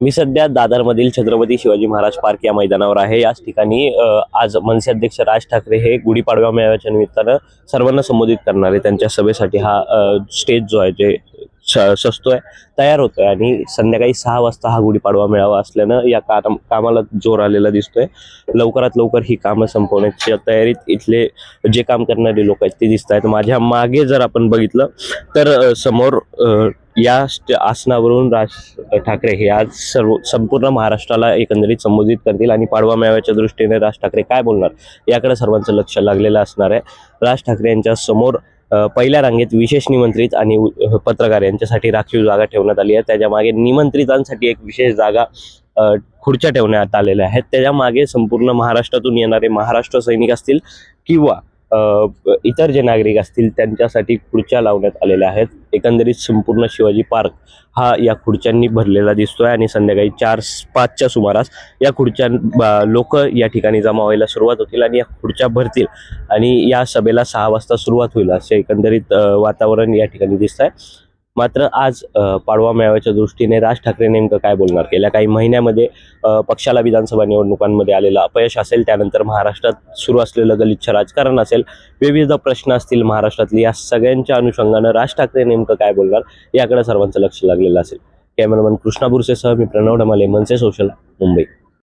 मी सध्या दादरमधील छत्रपती शिवाजी महाराज पार्क या मैदानावर आहे. याच ठिकाणी आज मनसे अध्यक्ष राज ठाकरे हे गुढीपाडवा मेळाव्याच्या निमित्तानं सर्वांना संबोधित करणारे त्यांच्या सभेसाठी हा स्टेज जो आहे जे सजतोय तयार होतोय. आणि संध्याकाळी सहा वाजता हा गुढीपाडवा मेळावा असल्यानं या काम कामाला जोर आलेला दिसतोय. लवकरात लवकर ही कामं संपवण्याच्या तयारीत इथले जे काम करणारे लोक आहेत ते दिसत आहेत. माझ्या मागे जर आपण बघितलं तर समोर या आसनावरून राज ठाकरे हे आज सर्व संपूर्ण महाराष्ट्राला एकंदरीत संबोधित करतील आणि पाडवा मेळाव्याच्या दृष्टीने राज ठाकरे काय बोलणार? याकडे सर्वांचं लक्ष लागलेलं असणार आहे. राज ठाकरे यांच्या समोर पहिल्या रांगेत विशेष निमंत्रित आणि पत्रकार यांच्यासाठी राखीव जागा ठेवण्यात आली आहे. त्याच्यामागे निमंत्रितांसाठी एक विशेष जागा खुर्च्या ठेवण्यात आलेल्या आहेत. त्याच्यामागे संपूर्ण महाराष्ट्रातून येणारे महाराष्ट्र सैनिक असतील किंवा इतर जे नागरिक असतील त्यांच्यासाठी खुर्च्या लावण्यात आलेल्या आहेत. एकंदरीत संपूर्ण शिवाजी पार्क हा या खुर्च्यांनी भरलेला दिसतोय आणि संध्याकाळी चार पाचच्या सुमारास या खुर्च्या लोक या ठिकाणी जमा व्हायला सुरुवात होतील आणि या खुर्च्या भरतील आणि या सभेला सहा वाजता सुरुवात होईल असे एकंदरीत वातावरण या ठिकाणी दिसत आहे मात्र आज पाडवा मेळाव्याच्या दृष्टीने राज ठाकरे नेमकं काय बोलणार? गेल्या काही महिन्यामध्ये पक्षाला विधानसभा निवडणुकांमध्ये आलेलं अपयश असेल त्यानंतर महाराष्ट्रात सुरू असलेलं गलिच्छ राजकारण असेल विविध प्रश्न असतील महाराष्ट्रातले या सगळ्यांच्या अनुषंगानं राज ठाकरे नेमकं काय बोलणार? याकडे सर्वांचं लक्ष लागलेलं असेल. कॅमेरामन कृष्णा बुरसेसह मी प्रणव डमाले मनसे सोशल मुंबई.